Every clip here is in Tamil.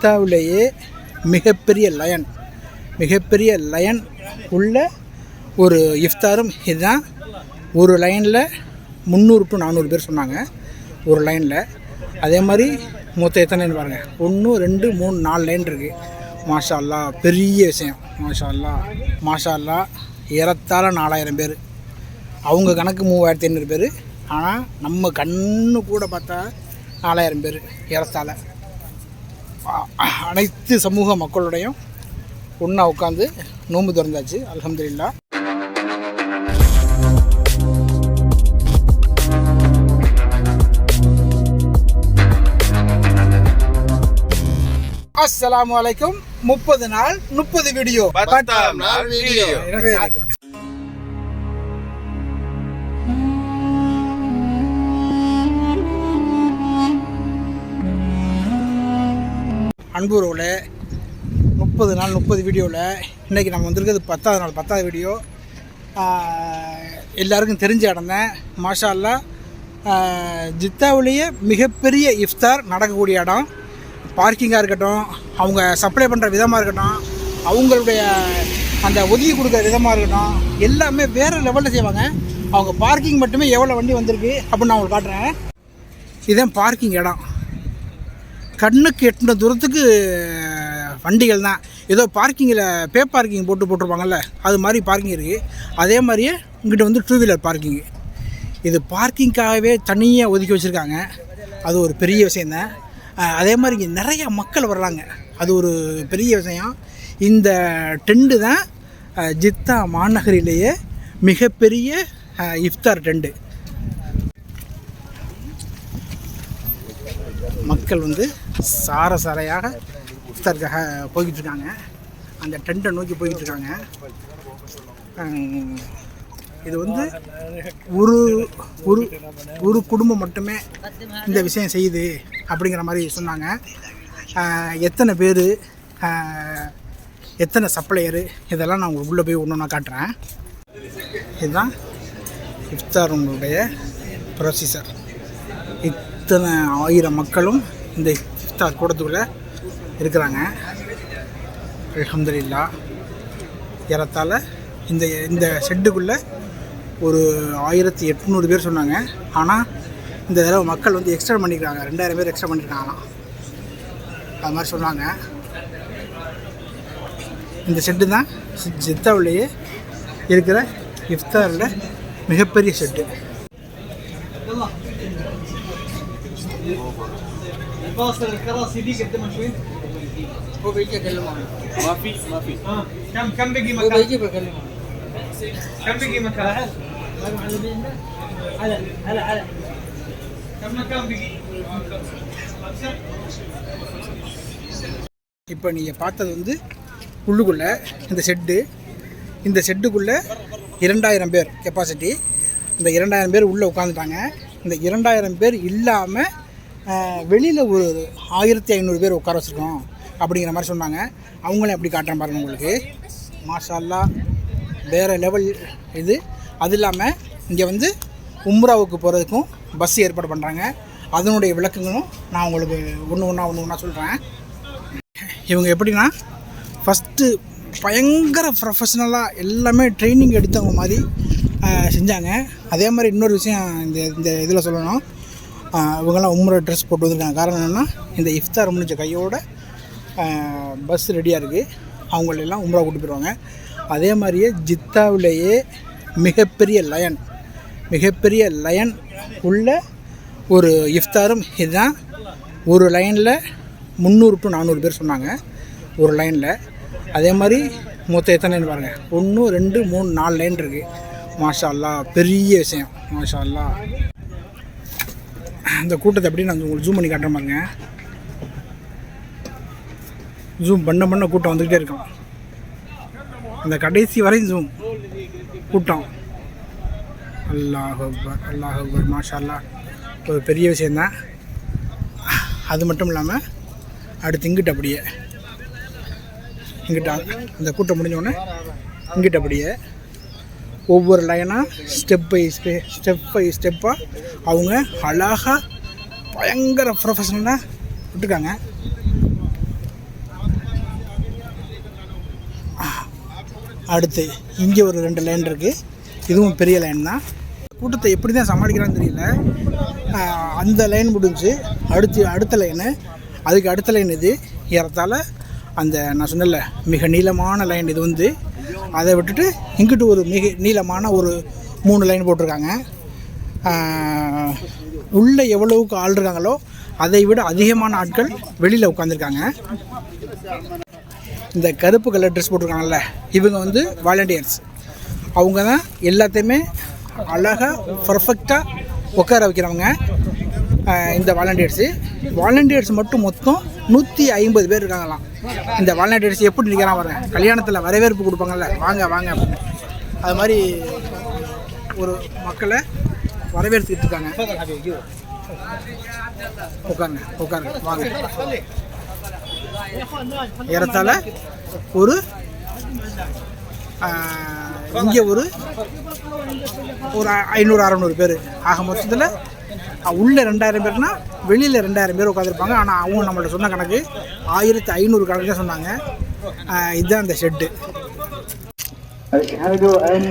இந்தியாவிலேயே மிகப்பெரிய லயன் மிகப்பெரிய லயன் உள்ள ஒரு இஃப்தாரும் இதுதான். ஒரு லைனில் முந்நூறு டு நானூறு பேர் சொன்னாங்க ஒரு லைனில். அதே மாதிரி மொத்தம் எத்தனை லைன் பாருங்கள் ஒன்று ரெண்டு மூணு நாலு லைன் இருக்குது மாஷா அல்லா பெரிய விஷயம். மாஷா அல்லா மாஷா அல்லா ஏறத்தாழ நாலாயிரம் பேர். அவங்க கணக்கு மூவாயிரத்தி ஐநூறு பேர். ஆனால் நம்ம கண்ணு கூட பார்த்தா நாலாயிரம் பேர் ஏறத்தாழ. அனைத்து சமூக மக்களுடையும் ஒன்றா உட்காந்து நோன்பு திறந்தாச்சு அல்ஹம்துலில்லாஹ் அஸ்ஸலாமு அலைக்கும். முப்பது நாள் முப்பது வீடியோ. அன்புறவில் முப்பது நாள் முப்பது வீடியோவில் இன்றைக்கி நம்ம வந்திருக்கிறது பத்தாவது நாள் பத்தாவது வீடியோ. எல்லாருக்கும் தெரிஞ்ச இடம் தான். மாஷா அல்லா ஜித்தாவிலேயே மிகப்பெரிய இஃப்தார் நடக்கக்கூடிய இடம். பார்க்கிங்காக இருக்கட்டும் அவங்க சப்ளை பண்ணுற விதமாக இருக்கட்டும் அவங்களுடைய அந்த ஒதுக்கி கொடுக்குற விதமாக இருக்கட்டும் எல்லாமே வேறு லெவலில் செய்வாங்க. அவங்க பார்க்கிங் மட்டுமே எவ்வளோ வண்டி வந்திருக்கு அப்படின்னு நான் உங்களுக்கு காட்டுறேன். இதுதான் பார்க்கிங் இடம். கண்ணுக்கு எட்டின தூரத்துக்கு வண்டிகள் தான். ஏதோ பார்க்கிங்கில் பே பார்க்கிங் போட்டு போட்டிருப்பாங்கல்ல அது மாதிரி பார்க்கிங் இருக்குது அதே மாதிரியே இங்கிட்ட வந்து டூ வீலர் பார்க்கிங்கு இது பார்க்கிங்காகவே தனியாக ஒதுக்கி வச்சுருக்காங்க. அது ஒரு பெரிய விஷயந்தான் தான். அதே மாதிரி இங்கே நிறைய மக்கள் வர்றாங்க. அது ஒரு பெரிய விஷயம். இந்த டெண்டு தான் ஜித்தா மாநகரிலேயே மிகப்பெரிய இஃப்தார் டெண்டு மக்கள் வந்து சார சாரையாக இஃப்தாருக்காக போய்கிட்டு இருக்காங்க அந்த டெண்டை நோக்கி போய்கிட்டு இருக்காங்க இது வந்து ஒரு ஒரு ஒரு குடும்பம் மட்டுமே இந்த விஷயம் செய்யுது அப்படிங்கிற மாதிரி சொன்னாங்க. எத்தனை பேர் எத்தனை சப்ளையரு இதெல்லாம் நான் உங்களுக்கு உள்ளே போய் ஒன்று ஒன்றா காட்டுறேன். இதுதான் இஃப்தார் உங்களுடைய ப்ரொசீசர் இத்தனை ஆயிரம் மக்களும் இந்த இஃப்தார் கூடத்துக்குள்ளே இருக்கிறாங்க. அலமதுல்லா ஏறத்தால் இந்த இந்த ஷெட்டுக்குள்ளே ஒரு ஆயிரத்தி எட்நூறு பேர் சொன்னாங்க. ஆனால் இந்த தடவை மக்கள் வந்து எக்ஸ்ட்ரா பண்ணிக்கிறாங்க. ரெண்டாயிரம் பேர் எக்ஸ்ட்ரா பண்ணியிருக்காங்களாம் அது மாதிரி சொன்னாங்க. இந்த ஷெட்டு தான் ஜித்தாவிலேயே இருக்கிற இஃப்தாரில் மிகப்பெரிய ஷெட்டு. فاصل الكراسي دي قدمها شوي هو بيجي اكلمه ما في ما في اه كم كم بقي هو مكان بيجي بكلمه كم بقي مكان هلا هلا هلا كم مكان بقي இப்போ நீங்கள் பார்த்தது வந்து உள்ளுக்குள்ளே இந்த ஷெட்டு இந்த ஷெட்டுக்குள்ளே இரண்டாயிரம் பேர் கெப்பாசிட்டி இந்த இரண்டாயிரம் பேர் உள்ளே உட்காந்துட்டாங்க இந்த இரண்டாயிரம் பேர் இல்லாமல் வெளியில் ஒரு ஆயிரத்தி ஐநூறு பேர் உட்கார வச்சுருக்கோம் அப்படிங்கிற மாதிரி சொன்னாங்க. அவங்களும் அப்படி காட்டுறேன் பாருங்கள் உங்களுக்கு. மாஷால்லா வேறு லெவல் இது. அது இல்லாமல் இங்கே வந்து உம்ராவுக்கு போகிறதுக்கும் பஸ் ஏற்பாடு பண்ணுறாங்க அதனுடைய விளக்கங்களும் நான் உங்களுக்கு ஒன்று ஒன்றா ஒன்று ஒன்றா சொல்கிறேன் இவங்க எப்படின்னா ஃபஸ்ட்டு பயங்கர ப்ரொஃபஷ்னலாக எல்லாமே ட்ரைனிங் எடுத்தவங்க மாதிரி செஞ்சாங்க. அதே மாதிரி இன்னொரு விஷயம் இந்த இந்த இதில் சொல்லணும். இவங்கெல்லாம் உம்ர ட்ரெஸ் போட்டு வந்திருக்காங்க. காரணம் என்னென்னா இந்த இஃப்தார் முடிஞ்ச கையோட பஸ் ரெடியாக இருக்குது அவங்களெல்லாம் உம்ரா கூட்டு போயிடுவாங்க அதே மாதிரியே ஜித்தாவிலேயே மிகப்பெரிய லயன் மிகப்பெரிய லயன் உள்ள ஒரு இஃப்தாரும் இதுதான். ஒரு லைனில் முந்நூறு டு நானூறு பேர் சொன்னாங்க. ஒரு லைனில் அதே மாதிரி மொத்தம் எத்தனை லைன் பாருங்கள் ஒன்று ரெண்டு மூணு நாலு லைன் இருக்குது மாஷா அல்லா பெரிய விஷயம். மாஷா அல்லா இந்த கூட்டத்தை எப்படி நான் உங்களுக்கு ஜூம் பண்ணி காட்டுறேன் பாருங்க. ஜூம் பண்ண பண்ண கூட்டம் வந்துக்கிட்டே இருக்கும். அந்த கடைசி வரையும் ஜூம் கூட்டம். அல்லாஹ் அக்பர் அல்லாஹ் அக்பர் மாஷா அல்லாஹ் ஒரு பெரிய விஷயந்தான் அது மட்டும் இல்லாமல் அடுத்து இங்கிட்ட அப்படியே. இங்கிட்ட அந்த கூட்டம் முடிஞ்சோடனே இங்கிட்ட அப்படியே. ஒவ்வொரு லைனாக ஸ்டெப் பை ஸ்டெ ஸ்டெப் பை ஸ்டெப்பாக அவங்க அழகாக பயங்கர ப்ரொஃபஷனலாக விட்டுருக்காங்க. அடுத்து இங்கே ஒரு ரெண்டு லைன் இருக்குது இதுவும் பெரிய லைன் தான். கூட்டத்தை எப்படி தான் சமாளிக்கிறான்னு தெரியல. அந்த லைன் முடிஞ்சு அடுத்து அடுத்த லைனு அதுக்கு அடுத்த லைன் இது. ஏறத்தால் அந்த நான் சொன்னல மிக நீளமான லைன் இது வந்து அதை விட்டுட்டு இங்கிட்டு ஒரு மிக நீளமான ஒரு மூணு லைன் போட்டிருக்காங்க. உள்ளே எவ்வளவுக்கு ஆள் இருக்காங்களோ அதை விட அதிகமான ஆட்கள் வெளியில் உட்காந்துருக்காங்க இந்த கருப்பு கலர் ட்ரெஸ் போட்டிருக்காங்கல்ல இவங்க வந்து வாலண்டியர்ஸ் அவங்க தான் எல்லாத்தையுமே அழகாக பர்ஃபெக்டாக உட்கார வைக்கிறவங்க. இந்த வாலண்டியர்ஸு வாலண்டியர்ஸ் மட்டும் மொத்தம் நூற்றி ஐம்பது பேர் இருக்காங்களாம். இந்த வாலண்டியர்ஸ் எப்படி நிற்கிறான் வரேன் கல்யாணத்தில் வரவேற்பு கொடுப்பாங்கல்ல. வாங்க வாங்க அப்படின்னு. அது மாதிரி ஒரு மக்களை வரவேற்றுக்கிட்டு இருக்காங்க. உட்காருங்க உட்காருங்க வாங்க. ஏறத்தாழ ஒரு இங்கே ஒரு ஒரு ஐநூறு அறநூறு பேர். ஆக மொத்தத்தில் உள்ள ரெண்டாயிரம் பேர்னா வெளியில் ரெண்டாயிரம் பேர் உட்காந்துருப்பாங்க ஆனால் அவங்க நம்மள்ட்ட சொன்ன கணக்கு ஆயிரத்தி ஐநூறு கணக்கு தான் சொன்னாங்க ஆஹ் இதுதான் அந்த ஷெட்டு أشهد أن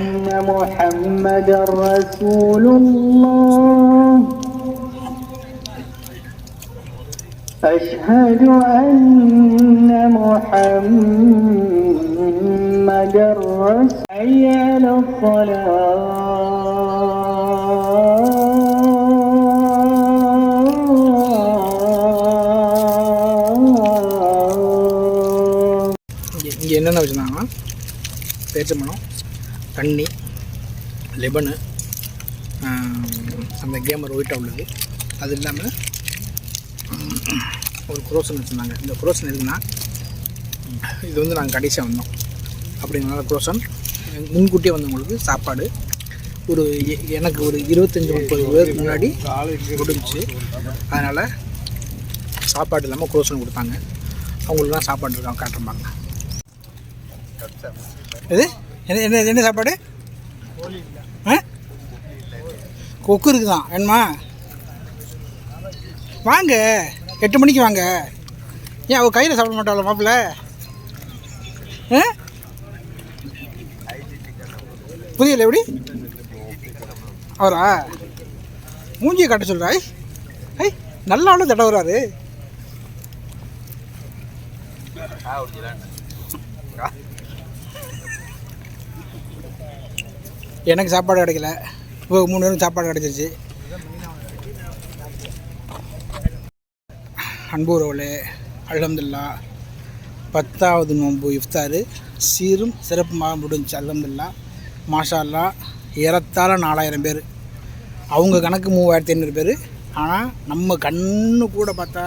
محمد رسول الله أشهد أن محمد رسول حي على الصلاة பேச்சம்பழம் தண்ணி லெபனு அந்த கேமர் ஒயிட்டாக உள்ளது. அது இல்லாமல் ஒரு குரோசன் வச்சுருந்தாங்க. இந்த குரோசன் எதுக்குன்னா இது வந்து நாங்கள் கடைசியாக வந்தோம். அப்படிங்கிறனால குரோசன் முன்கூட்டியே வந்தவங்களுக்கு சாப்பாடு ஒரு எனக்கு ஒரு இருபத்தஞ்சி முப்பது பேருக்கு முன்னாடி முடிஞ்சுச்சு அதனால் சாப்பாடு இல்லாமல் குரோசன் கொடுத்தாங்க. அவங்களுக்குலாம் சாப்பாடு இருக்காங்க காட்டுறாங்க இது என்ன என்ன என்ன சாப்பாடு? ஆ? கொக்கு இருக்குதான். வேணுமா? வாங்க. எட்டு மணிக்கு வாங்க. ஏன் அவள் கையில் சாப்பிட மாட்டாள் மாப்பிள்ள? ஆ? புரியல எப்படி? அவரா? மூஞ்சியை காட்ட சொல்கிறாய் ஐ நல்ல ஆளும் தடவுறாரு. எனக்கு சாப்பாடு கிடைக்கல. இப்போ மூணு பேரும் சாப்பாடு கிடைச்சிருச்சு. அன்பு உறவுகளே அல்ஹம்துலில்லா. பத்தாவது நோன்பு இஃப்தாரு. சீரும் சிறப்புமாக முடிஞ்சுச்சு அல்ஹம்துலில்லா. மாஷா அல்லா ஏறத்தாழ நாலாயிரம் பேர். அவங்க கணக்கு மூவாயிரத்தி ஐநூறு பேர். ஆனால் நம்ம கண்ணு கூட பார்த்தா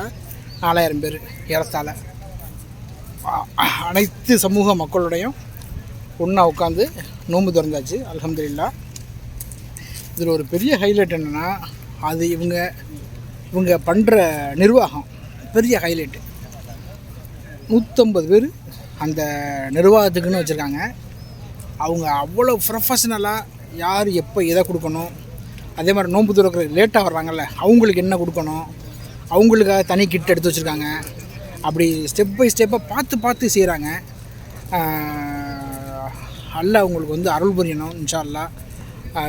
நாலாயிரம் பேர் ஏறத்தாழ. அனைத்து சமூக மக்களுடையும் ஒன்றா உட்காந்து நோன்பு திறந்தாச்சு அலமதுல்லா இதில் ஒரு பெரிய ஹைலைட் என்னென்னா அது இவங்க இவங்க பண்ணுற நிர்வாகம். பெரிய ஹைலைட்டு நூற்றம்பது பேர் அந்த நிர்வாகத்துக்குன்னு வச்சுருக்காங்க. அவங்க அவ்வளோ ப்ரொஃபஷ்னலாக யார் எப்போ எதை கொடுக்கணும் அதே மாதிரி நோன்பு துறக்கிற லேட்டாக வர்றாங்கல்ல அவங்களுக்கு என்ன கொடுக்கணும் அவங்களுக்காக தனி கிட் எடுத்து வச்சுருக்காங்க. அப்படி ஸ்டெப் பை ஸ்டெப்பாக பார்த்து பார்த்து செய்கிறாங்க அல்ல அவங்களுக்கு வந்து அருள் புரியணும் இன்ஷா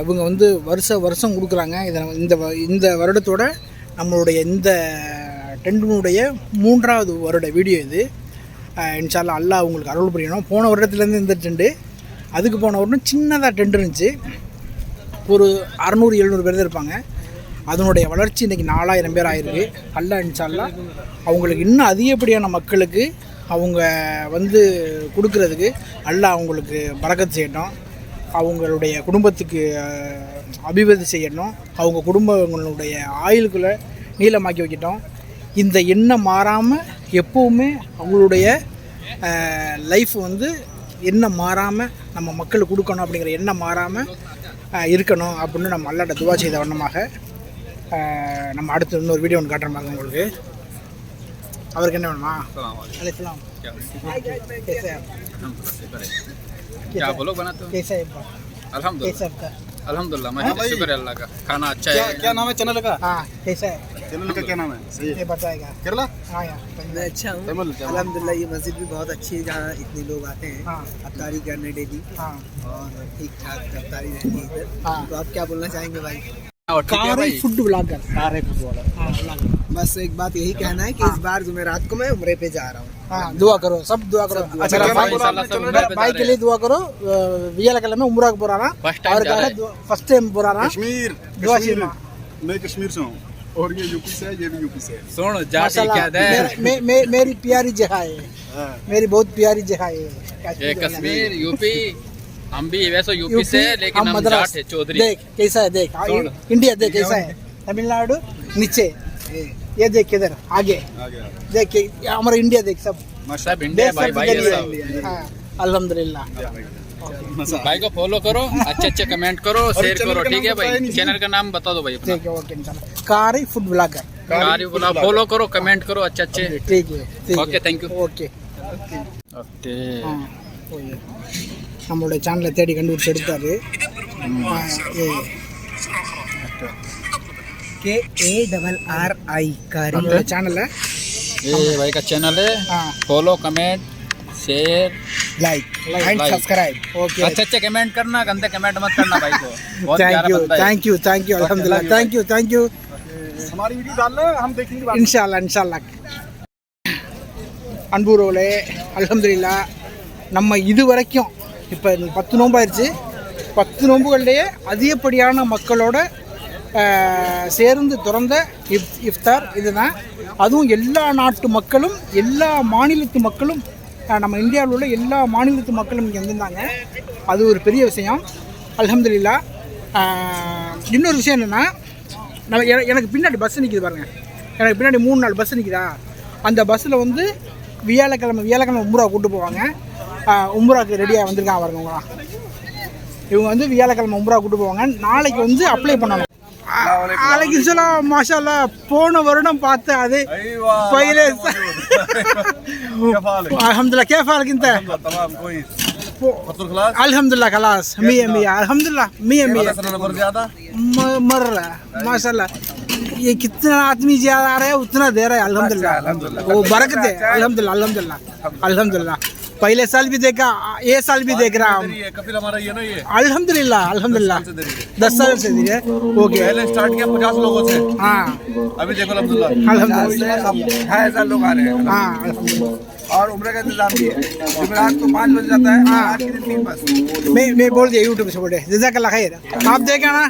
இவங்க வந்து வருஷ வருஷம் கொடுக்குறாங்க. இதை இந்த வ- இந்த வருடத்தோட நம்மளுடைய இந்த டென்டனுடைய மூன்றாவது வருட வீடியோ இது. இன்ஷால்லா இன்ஷா அவங்களுக்கு அருள் புரியணும். போன வருடத்துலேருந்து இந்த டெண்டு. அதுக்கு போன வருடம் சின்னதாக டெண்ட் இருந்துச்சு. ஒரு அறநூறு எழுநூறு பேர் தான் இருப்பாங்க. அதனுடைய வளர்ச்சி இன்றைக்கி நாலாயிரம் பேர் ஆயிருக்கு. அல்ல இன்ஷால்லா அவங்களுக்கு இன்னும் அதிகப்படியான மக்களுக்கு அவங்க வந்து கொடுக்கறதுக்கு நல்லா அவங்களுக்கு பறக்கத்து செய்யட்டும். அவங்களுடைய குடும்பத்துக்கு அபிவிருத்தி செய்யணும் அவங்க குடும்பங்களுடைய ஆயுளுக்குள்ளே நீளமாக்கி வைக்கட்டும். இந்த எண்ணம் மாறாமல் எப்போவுமே அவங்களுடைய லைஃப் வந்து எண்ணம் மாறாமல் நம்ம மக்களுக்கு கொடுக்கணும் அப்படிங்கிற எண்ணம் மாறாமல் இருக்கணும் அப்படின்னு நம்ம அல்லாட்ட துவா செய்த வண்ணமாக நம்ம அடுத்து இன்னொரு வீடியோ ஒன்று காட்டுற மாதிரி உங்களுக்கு. அவருக்கு என்ன வேணுமா? السلام الحمد للہ شکر اللہ کا کھانا اچھا ہے کیا نام ہے چینل کا چینل کا کیا نام ہے میں اچھا ہوں الحمد للہ یہ مسجد بھی بہت اچھی ہے جہاں اتنے لوگ آتے ہیں افطاری کرنے ڈیلی اور ٹھیک ٹھاک افطاری رہتی ہے ادھر تو آپ کیا بولنا چاہیں گے بھائی فوڈ بلاگر ہاں، بس ایک بات یہی کہنا ہے کہ ہاں۔ اس بار جمعرات کو میں عمرے پہ جا رہا ہوں۔ ہاں۔ دعا کرو سب دعا کرو۔ بھائی کے لیے دعا کرو ویلا کلا میں عمرہ کو برانا اور فرسٹ ٹائم برانا کشمیر دعا چینا میں۔ کشمیر سے ہوں۔ اور یہ یوپی سے ہے یہ بھی یوپی سے ہے۔ سن جا کے کیا دے میری پیاری جگہ ہے۔ میری بہت پیاری جگہ ہے۔ کشمیر یوپی हम भी वैसे यूपी, यूपी से लेकिन हम जाट है चौधरी देख कैसा है देख इंडिया देख कैसा है तमिलनाडु नीचे ये देख इधर आगे देख हमारा इंडिया देख सब सब इंडिया भाई भाई अल्हम्दुलिल्लाह भाई को फॉलो करो अच्छे अच्छे कमेंट करो शेयर करो ठीक है भाई चैनल का नाम बता दो भाई ठीक है okay Karri food blogger Karri blog follow करो कमेंट करो अच्छे अच्छे ठीक है okay thank you okay okay நம்மளுடைய சேனலை தேடி கண்டுபிடிச்சி எடுத்தார் K A double R I car நம்மளோட சேனலை ஏ வைக்க channel follow comment share like and subscribe okay अच्छे अच्छे कमेंट करना गंदे कमेंट मत करना भाई को बहुत thank you thank you thank you अलहमदिल्ला थैंक यू थैंक यू हमारी वीडियो डाल हम देखेंगे इंशाल्लाह इंशाल्लाह அன்பூரோலே அலமதுல்லா நம்ம இது வரைக்கும் இப்போ பத்து நோம்பாயிருச்சு. பத்து நோம்புகள்லேயே அதிகப்படியான மக்களோட சேர்ந்து திறந்த இஃப் இஃப்தார் இதுதான். அதுவும் எல்லா நாட்டு மக்களும் எல்லா மாநிலத்து மக்களும் நம்ம இந்தியாவில் உள்ள எல்லா மாநிலத்து மக்களும் இங்கே வந்திருந்தாங்க. அது ஒரு பெரிய விஷயம். அல்ஹம்துலில்லா. இன்னொரு விஷயம் என்னென்னா நம்ம எனக்கு பின்னாடி பஸ் நிற்கிது பாருங்க. எனக்கு பின்னாடி மூணு நாலு பஸ் நிற்கிதா அந்த பஸ்ஸில் வந்து வியாழக்கிழமை வியாழக்கிழமை உம்ரா கூப்பிட்டு போவாங்க. உம்ராக்கு ரெடியாக வந்திருக்காங்க பாருங்கங்களா இவங்க வந்து வியாழக்கிழமை உம்ரா கூட்டு போவாங்க நாளைக்கு வந்து அப்ளை பண்ணணும் நாளைக்கு சொல்லா மாஷால்லா போன வருடம் பார்த்து அது பயிலே அலமதுல்லா கேஃபா இந்த الحمدللہ خلاص میاں میاں الحمدللہ میاں میاں مر رہا ہے ماشاء اللہ یہ کتنا آدمی زیادہ آ رہا ہے اتنا دے رہا ہے الحمدللہ وہ برکت ہے الحمدللہ الحمدللہ الحمدللہ پہلے سال بھی دیکھا یہ سال بھی دیکھ رہا ہوں الحمد للہ الحمد للہ دس سال سے دے اوکے پچاس لوگوں سے؟ ہاں۔ ابھی دیکھو الحمد للہ الحمد للہ ڈھائی ہزار لوگ آ رہے ہیں۔ ہاں۔ اور عمرہ کا انتظام بھی ہے۔ جمعرات کو پانچ بج جاتا ہے ہاں۔ میں بول دیا یوٹیوب سے بول جزاک اللہ خیر۔ آپ دیکھیں نا۔